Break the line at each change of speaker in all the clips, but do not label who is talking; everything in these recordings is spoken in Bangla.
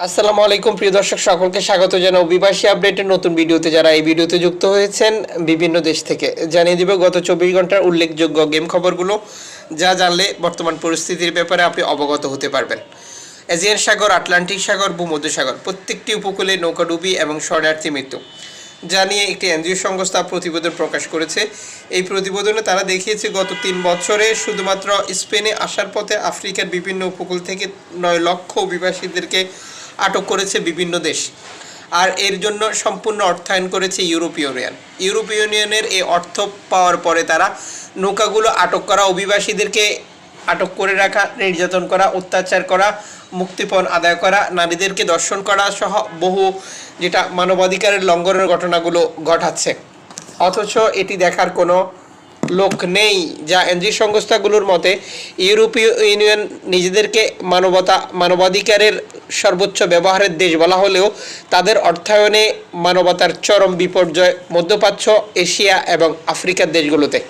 আসসালামু আলাইকুম, প্রিয় দর্শক, সকলকে স্বাগত জানাই অভিবাসী আপডেটের নতুন ভিডিওতে। যারা এই ভিডিওতে যুক্ত হয়েছেন বিভিন্ন দেশ থেকে, জানিয়ে দিব গত চব্বিশ ঘণ্টার উল্লেখযোগ্য গেম খবরগুলো। যা জানলে বর্তমান পরিস্থিতির ব্যাপারে আপনি অবগত হতে পারবেন। এজিয়ান সাগর, আটলান্টিক সাগর, ভূমধ্যসাগর, প্রত্যেকটি উপকূলে নৌকাডুবি এবং শরণার্থী মৃত্যু। যা নিয়ে একটি এনজিও সংস্থা প্রতিবেদন প্রকাশ করেছে। এই প্রতিবেদনে তারা দেখিয়েছে, গত তিন বছরে শুধুমাত্র স্পেনে আসার পথে আফ্রিকার বিভিন্ন উপকূল থেকে নয় লক্ষ অভিবাসীদেরকে আটক করেছে বিভিন্ন দেশ। আর এর জন্য সম্পূর্ণ অর্থায়ন করেছে ইউরোপীয় ইউনিয়ন। ইউরোপীয় ইউনিয়নের এই অর্থ পাওয়ার পরে তারা নৌকাগুলো আটক করা, অভিবাসীদেরকে আটক করে রাখা, নির্যাতন করা, অত্যাচার করা, মুক্তিপণ আদায় করা, নারীদেরকে দর্শন করা সহ বহু যেটা মানবাধিকারের লঙ্ঘনের ঘটনাগুলো ঘটাচ্ছে। অথচ এটি দেখার কোনো লোক নেই যা এনজি সংস্থাগুলোর মতে ইউরোপীয় ইউনিয়ন নিজেদেরকে মানবতা, মানবাধিকারের সর্বোচ্চ ব্যবহারের দেশ বলা হলেও তাদের অর্থায়নে মানবতার চরম বিপর্যয় মধ্যপ্রাচ্য, এশিয়া এবং আফ্রিকার দেশগুলোতে।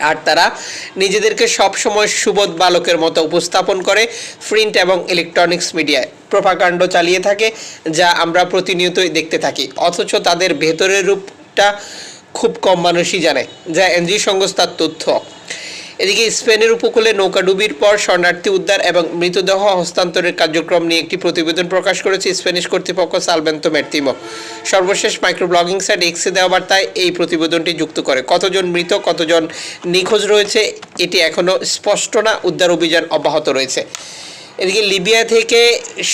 আর তারা নিজেদেরকে সবসময় সুবোধ বালকের মতো উপস্থাপন করে প্রিন্ট এবং ইলেকট্রনিক্স মিডিয়ায়। প্রপাকাণ্ড চালিয়ে থাকে, যা আমরা প্রতিনিয়তই দেখতে থাকি। অথচ তাদের ভেতরের রূপটা খুব কম মানুষই জানে, যা এনজি সংস্থার তথ্য। এদিকে স্পেনের উপকূলে নৌকাডুবির পর শরণার্থী উদ্ধার এবং মৃতদেহ হস্তান্তরের কার্যক্রম নিয়ে একটি প্রতিবেদন প্রকাশ করেছে স্প্যানিশ কর্তৃপক্ষ সালবেন্তো মের্তিমো। সর্বশেষ মাইক্রো ব্লগিং সাইট এক্সে দেওয়া বার্তায় এই প্রতিবেদনটি যুক্ত করে। কতজন মৃত, কতজন নিখোঁজ রয়েছে, এটি এখনও স্পষ্ট না, উদ্ধার অভিযান অব্যাহত রয়েছে। এদিকে লিবিয়া থেকে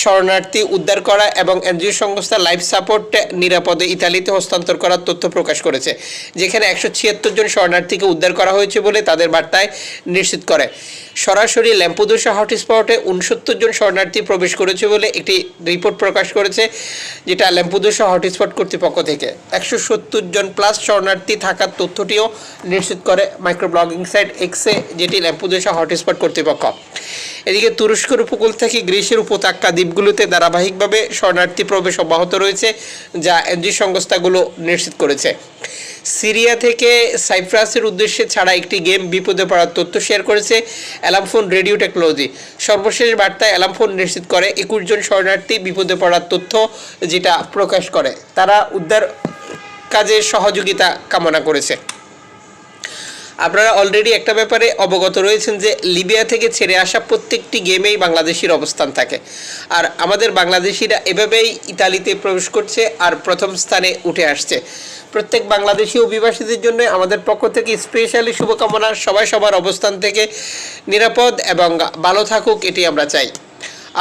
শরণার্থী উদ্ধার করা এবং এনজিও সংস্থা লাইফ সাপোর্ট নিরাপদে ইতালিতে হস্তান্তর করার তথ্য প্রকাশ করেছে, যেখানে একশো ছিয়াত্তর জন শরণার্থীকে উদ্ধার করা হয়েছে বলে তাদের বার্তায় নিশ্চিত করে। সরাসরি ল্যাম্পুদোসা হটস্পটে উনসত্তর জন শরণার্থী প্রবেশ করেছে বলে একটি রিপোর্ট প্রকাশ করেছে, যেটা ল্যাম্পুদোসা হটস্পট কর্তৃপক্ষ থেকে। একশো সত্তর জন প্লাস শরণার্থী থাকার তথ্যটিও নিশ্চিত করে মাইক্রো ব্লগিং সাইট এক্সে, যেটি ল্যাম্পুদোসা হটস্পট কর্তৃপক্ষ। এদিকে তুরস্কের উপকূল থেকে গ্রিসের উপত্যকা দ্বীপগুলোতে ধারাবাহিকভাবে শরণার্থী প্রবেশ অব্যাহত রয়েছে, যা এনজি সংস্থাগুলো নিশ্চিত করেছে। সিরিয়া থেকে সাইপ্রাসের উদ্দেশ্যে ছাড়া একটি গেম বিপদে পড়ার তথ্য শেয়ার করেছে অ্যালামফোন রেডিও টেকনোলজি। সর্বশেষ বার্তায় অ্যালামফোন নিশ্চিত করে একুশ জন শরণার্থী বিপদে পড়ার তথ্য যেটা প্রকাশ করে। তারা উদ্ধার কাজে সহযোগিতা কামনা করেছে। আপনারা অলরেডি একটা ব্যাপারে অবগত রয়েছেন যে লিবিয়া থেকে ছেড়ে আসা প্রত্যেকটি গেমেই বাংলাদেশির অবস্থান থাকে। আর আমাদের বাংলাদেশিরা এভাবেই ইতালিতে প্রবেশ করছে আর প্রথম স্থানে উঠে আসছে। প্রত্যেক বাংলাদেশি অভিবাসীদের জন্য আমাদের পক্ষ থেকে স্পেশালি শুভকামনা। সবাই সবার অবস্থান থেকে নিরাপদ এবং ভালো থাকুক এটি আমরা চাই।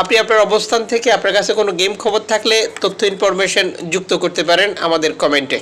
আপনি আপনার অবস্থান থেকে আপনার কাছে কোনো গেম খবর থাকলে তথ্য ইনফরমেশন যুক্ত করতে পারেন আমাদের কমেন্টে